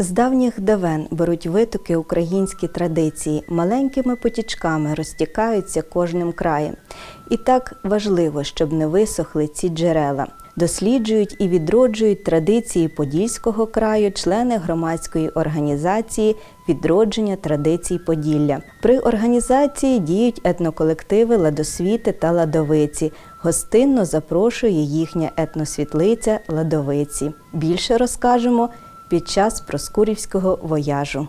З давніх давен беруть витоки українські традиції, маленькими потічками розтікаються кожним краєм. І так важливо, щоб не висохли ці джерела. Досліджують і відроджують традиції Подільського краю члени громадської організації відродження традицій Поділля. При організації діють етноколективи Ладосвіти та Ладовиці. Гостинно запрошує їхня етносвітлиця Ладовиці. Більше розкажемо під час проскурівського вояжу.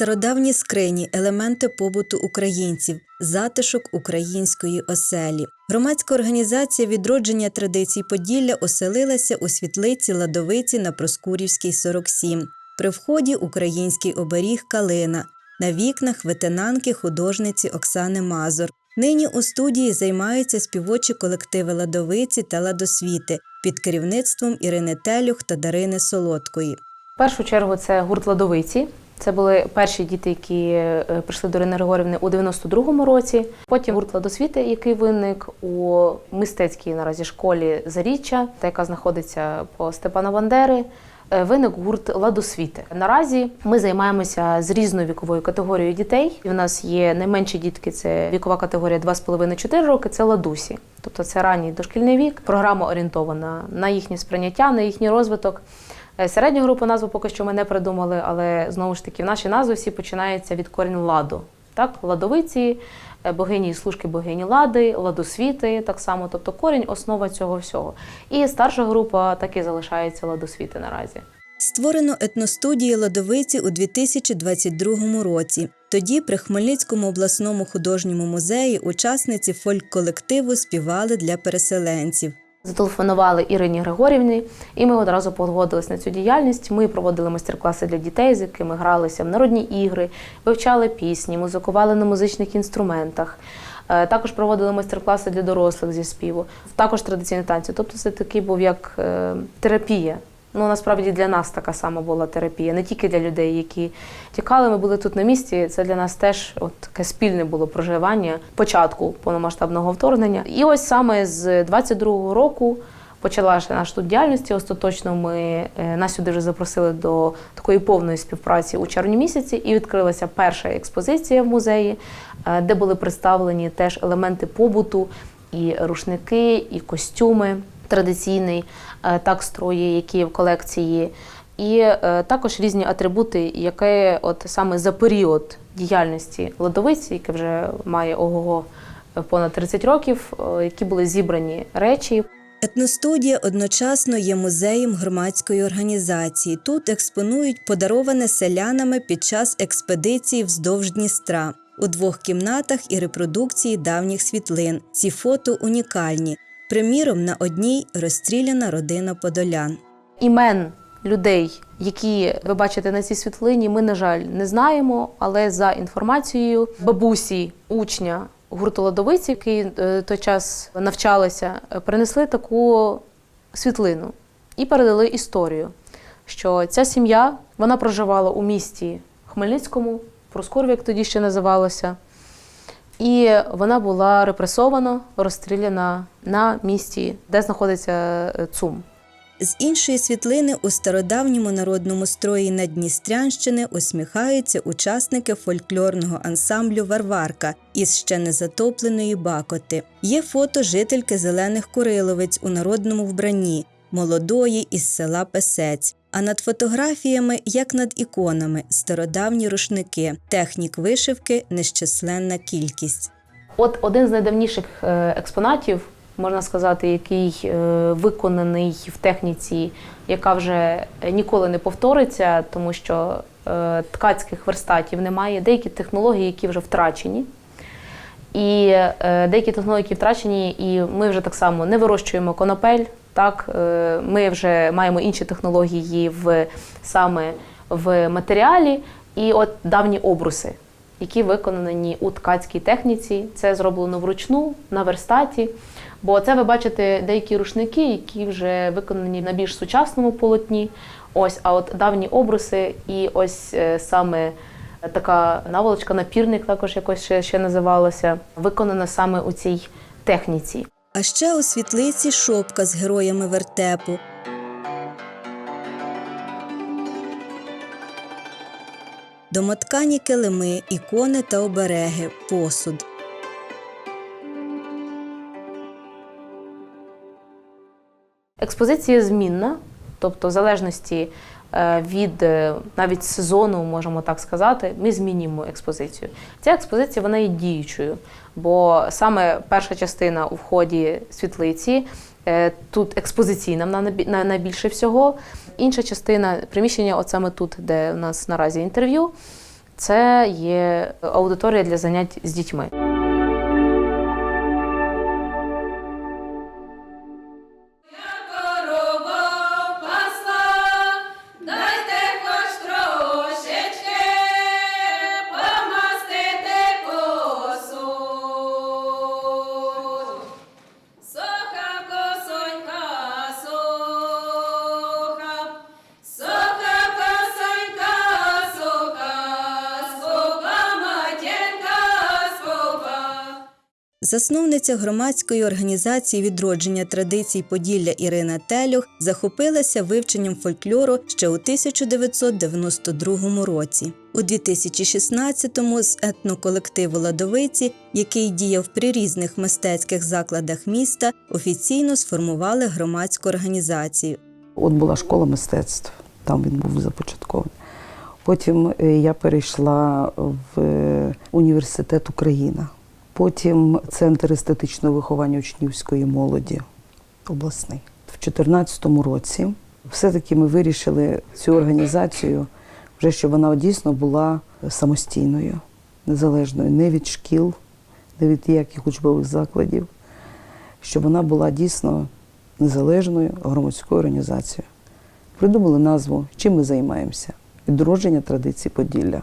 Стародавні скрині елементи побуту українців, затишок української оселі. Громадська організація відродження традицій Поділля оселилася у світлиці Ладовиці на Проскурівській 47. При вході український оберіг Калина. На вікнах ветенанки художниці Оксани Мазур. Нині у студії займаються співочі колективи Ладовиці та Ладосвіти під керівництвом Ірини Телюх та Дарини Солодкої. В першу чергу це гурт Ладовиці. Це були перші діти, які е, прийшли до Ірини Григорівни у 92-му році. Потім гурт Ладосвіти, який виник у мистецькій наразі школі Заріччя, та яка знаходиться по Степана Бандери. Е, Виник гурт Ладосвіти. Наразі ми займаємося з різною віковою категорією дітей. У нас є найменші дітки, це вікова категорія 2,5-4 роки, це ладусі. Тобто це ранній дошкільний вік. Програма орієнтована на їхнє сприйняття, на їхній розвиток. Е, Середню групу назву поки що ми не придумали, але знову ж таки в наші назви всі починаються від корінь ладу. Так, ладовиці, богині і служки богині лади, ладосвіти, так само, тобто корінь, основа цього всього. І старша група таки залишається ладосвіти наразі. Створено етностудії Ладовиці у 2022 році. Тоді при Хмельницькому обласному художньому музеї учасниці фольк-колективу співали для переселенців. Зателефонували Ірині Григорівні, і ми одразу погодились на цю діяльність. Ми проводили майстер-класи для дітей, з якими гралися в народні ігри, вивчали пісні, музикували на музичних інструментах. Е, Також проводили майстер-класи для дорослих зі співу, також традиційні танці. Тобто це такий був як е, терапія. Ну насправді для нас така сама була терапія, не тільки для людей, які тікали. Ми були тут на місці. Це для нас теж от таке спільне було проживання початку повномасштабного вторгнення. І ось саме з 22-го року почалася наша тут діяльність. Остаточно ми е, нас сюди вже запросили до такої повної співпраці у червні місяці, і відкрилася перша експозиція в музеї, е, де були представлені теж елементи побуту, і рушники, і костюми традиційний, так строї, які в колекції, і е, також різні атрибути, які от саме за період діяльності Ладовиці, яке вже має ого понад 30 років, е, які були зібрані речі. Етностудія одночасно є музеєм громадської організації. Тут експонують подароване селянами під час експедиції вздовж Дністра. У двох кімнатах і репродукції давніх світлин. Ці фото унікальні. Приміром, на одній розстріляна родина подолян. Імен людей, які ви бачите на цій світлині, ми, на жаль, не знаємо, але за інформацією бабусі, учня гурту Ладовиці, який е, той час навчалися, е, принесли таку світлину і передали історію, що ця сім'я вона проживала у місті Хмельницькому, Проскурві, як тоді ще називалося. І вона була репресована, розстріляна на місці, де знаходиться е, ЦУМ. З іншої світлини у стародавньому народному строї Надністрянщини усміхаються учасники фольклорного ансамблю Варварка із ще незатопленої Бакоти. Є фото жительки зелених Куриловець у народному вбранні, молодої із села Песець. А над фотографіями, як над іконами, стародавні рушники, технік вишивки нещисленна кількість. От один з найдавніших е, експонатів, можна сказати, який е, виконаний в техніці, яка вже ніколи не повториться, тому що е, ткацьких верстатів немає, деякі технології, які вже втрачені. І деякі технології втрачені, і ми вже так само не вирощуємо конопель. Так, е, ми вже маємо інші технології в саме в матеріалі, і от давні обруси, які виконані у ткацькій техніці. Це зроблено вручну на верстаті. Бо це ви бачите деякі рушники, які вже виконані на більш сучасному полотні. Ось, а от давні обруси, і ось е, саме така наволочка, напірник також якось ще, ще називалося, виконана саме у цій техніці. А ще у світлиці шопка з героями вертепу. Домоткані килими, ікони та обереги, посуд. Експозиція змінна, тобто в залежності від е, навіть сезону, можемо так сказати, ми змінюємо експозицію. Ця експозиція вона є діючою, бо саме перша частина у вході світлиці. е, Тут експозиційна вона найбі- на- найбільше всього. Інша частина приміщення, от саме тут, де у нас наразі інтерв'ю, це є аудиторія для занять з дітьми. Засновниця громадської організації відродження традицій Поділля Ірина Телюх захопилася вивченням фольклору ще у 1992 році. У 2016-му з етноколективу Ладовиці, який діяв при різних мистецьких закладах міста, офіційно сформували громадську організацію. От була школа мистецтв, там він був започаткований. Потім е, я перейшла в е, університет Україна. Потім центр естетичного виховання учнівської молоді обласний. В 2014 році все-таки ми вирішили цю організацію, вже щоб вона дійсно була самостійною, незалежною не від шкіл, не від яких учбових закладів, щоб вона була дійсно незалежною громадською організацією. Придумали назву, чим ми займаємося. Відродження традицій Поділля.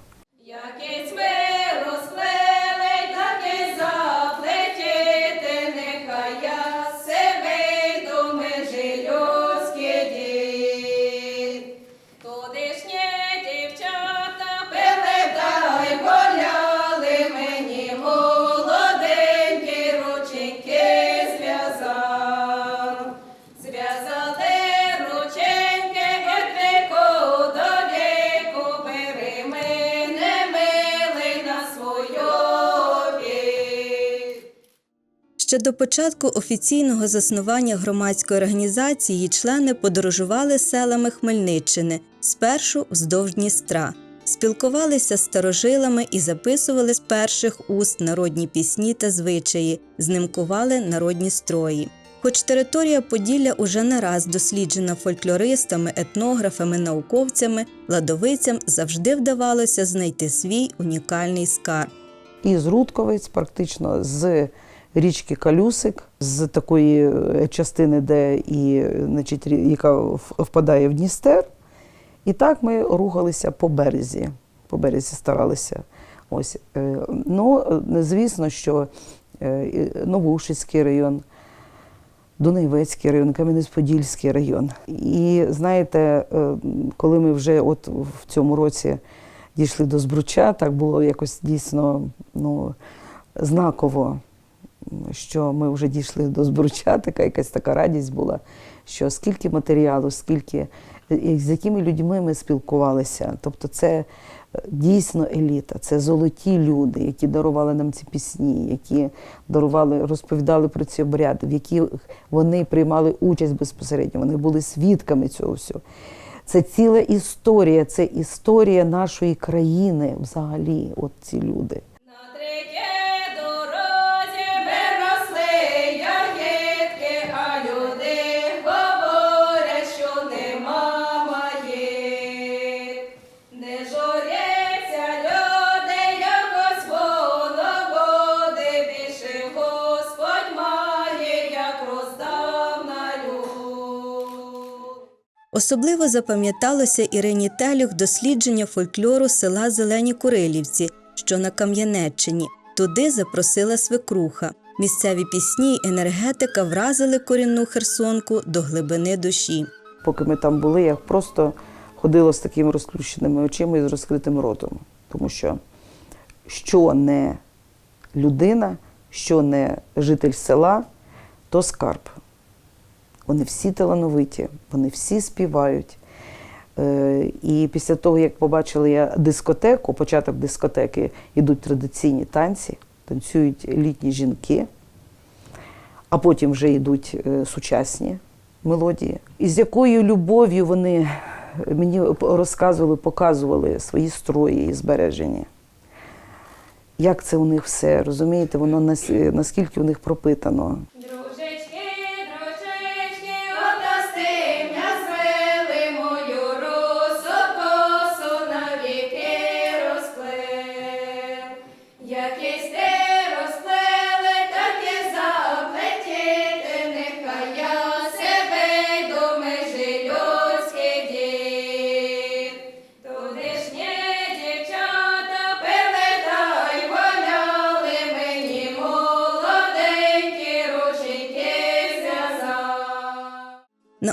Ще до початку офіційного заснування громадської організації члени подорожували селами Хмельниччини, спершу вздовж Дністра, спілкувалися з старожилами і записували з перших уст народні пісні та звичаї, знимкували народні строї. Хоч територія Поділля уже не раз досліджена фольклористами, етнографами, науковцями, ладовицям завжди вдавалося знайти свій унікальний скарб. І з Рудковець, практично з річки Калюсик, з такої е, частини, де і, значить, яка впадає в Дністер. І так ми рухалися по березі. По березі старалися. Ось. е, Ну, е, звісно, що і Новоушицький район, Донецький район, Кам'янець-Подільський район. І знаєте, коли ми вже от в цьому році дійшли до Збруча, так було якось дійсно ну, знаково, що ми вже дійшли до Збруча, така якась така радість була, що скільки матеріалу, скільки з якими людьми ми спілкувалися. Тобто це е, дійсно еліта, це золоті люди, які дарували нам ці пісні, які дарували, розповідали про ці обряди, в яких вони приймали участь безпосередньо, вони були свідками цього всього. Це ціла історія, це історія нашої країни взагалі, от ці люди. Особливо запам'яталося Ірині Телюх дослідження фольклору села Зелені Курилівці, що на Кам'янеччині. Туди запросила свекруха. Місцеві пісні й енергетика вразили корінну херсонку до глибини душі. Поки ми там були, я просто ходила з такими розплющеними очима і з розкритим ротом. Тому що що не людина, що не житель села, то скарб. Вони всі талановиті, вони всі співають. Е, І після того, як побачила я дискотеку, початок дискотеки, йдуть традиційні танці, танцюють літні жінки, а потім вже йдуть е, сучасні мелодії. І з якою любов'ю вони мені розказували, показували свої строї і збережені. Як це у них все, розумієте, воно нас- наскільки у них пропитано.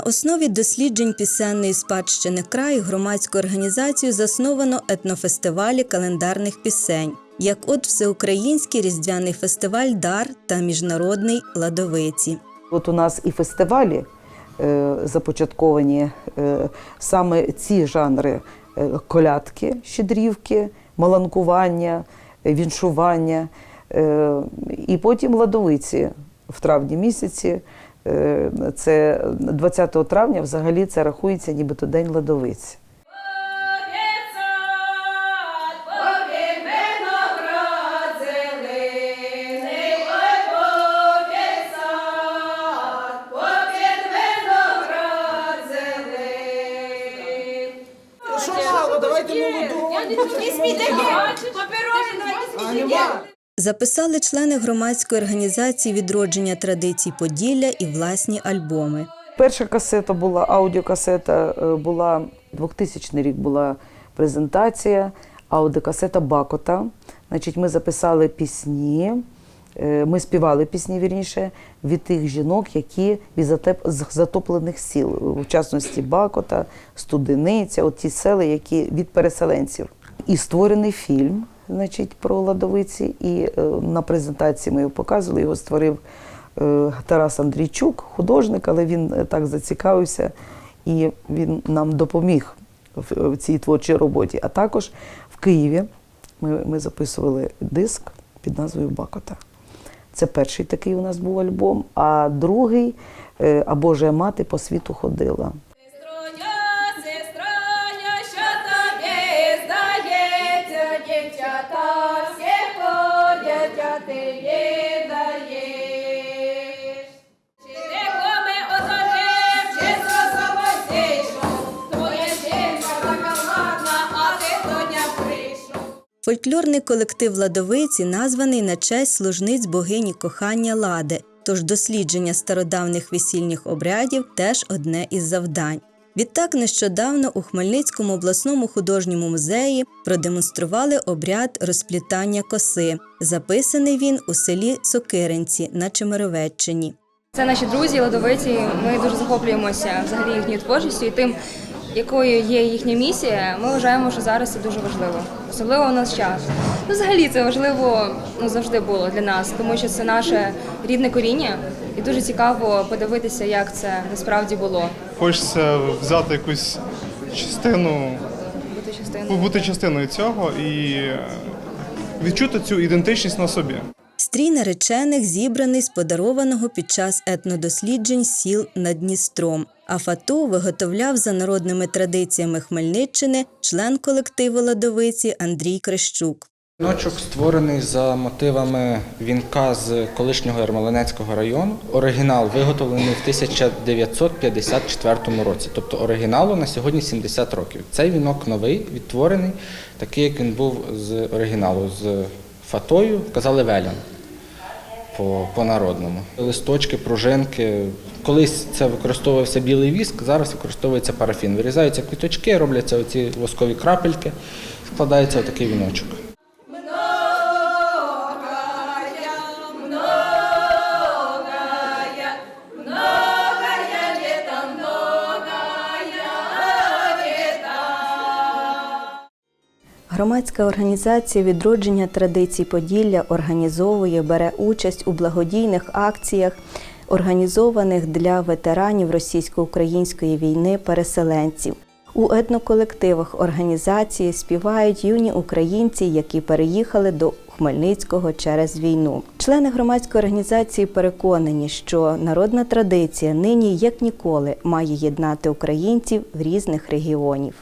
Основі досліджень пісенної спадщини краю громадську організацію засновано етнофестивалі календарних пісень, як от Всеукраїнський різдвяний фестиваль Дар та міжнародний Ладовиці. От у нас і фестивалі е, започатковані е, саме ці жанри е, колядки, щедрівки, маланкування, віншування, і потім ладовиці в травні місяці. Е, Це 20 травня взагалі це рахується нібито День ладовиці. Записали члени громадської організації відродження традицій Поділля і власні альбоми. Перша касета була, аудіокасета е, була 2000 рік була презентація, аудіокасета Бакота. Значить, ми записали пісні, е, ми співали пісні вірніше від тих жінок, які з затоплених сіл, в частності Бакота, Студениця, от ті села, які від переселенців. І створений фільм, значить, про Ладовиці. І е, на презентації ми його показували, його створив е, Тарас Андрійчук, художник, але він е, так зацікавився і він нам допоміг в, цій творчій роботі. А також в Києві ми, ми записували диск під назвою Бакота. Це перший такий у нас був альбом, а другий е, «А Божа мати по світу ходила. Фольклорний колектив Ладовиці названий на честь служниць богині кохання Лади, тож дослідження стародавних весільних обрядів теж одне із завдань. Відтак нещодавно у Хмельницькому обласному художньому музеї продемонстрували обряд розплітання коси. Записаний він у селі Сокиринці на Чемеровеччині. Це наші друзі, ладовиці. Ми дуже захоплюємося взагалі їхньою творчістю і тим, якою є їхня місія. Ми вважаємо, що зараз це дуже важливо, особливо у нас час. Ну, взагалі це важливо ну, завжди було для нас, тому що це наше рідне коріння, і дуже цікаво подивитися, як це насправді було Хочеться взяти якусь частину, бути частиною. бути частиною цього і відчути цю ідентичність на собі. Стрій наречених зібраний з подарованого під час етнодосліджень сіл над Дністром. А фату виготовляв за народними традиціями Хмельниччини член колективу Ладовиці Андрій Крещук. Віночок створений за мотивами вінка з колишнього Ярмолинецького району. Оригінал виготовлений в 1954 році. Тобто оригіналу на сьогодні 70 років. Цей вінок новий, відтворений, такий, як він був з оригіналу, з фатою, казали велян по, по народному. Листочки, пружинки. Колись це використовувався білий віск, зараз використовується парафін. Вирізаються квіточки, робляться оці воскові крапельки, складається отакий віночок. Громадська організація відродження традицій Поділля організовує, бере участь у благодійних акціях, організованих для ветеранів російсько-української війни переселенців. У етноколективах організації співають юні українці, які переїхали до Хмельницького через війну. Члени громадської організації переконані, що народна традиція нині як ніколи має єднати українців в різних регіонів.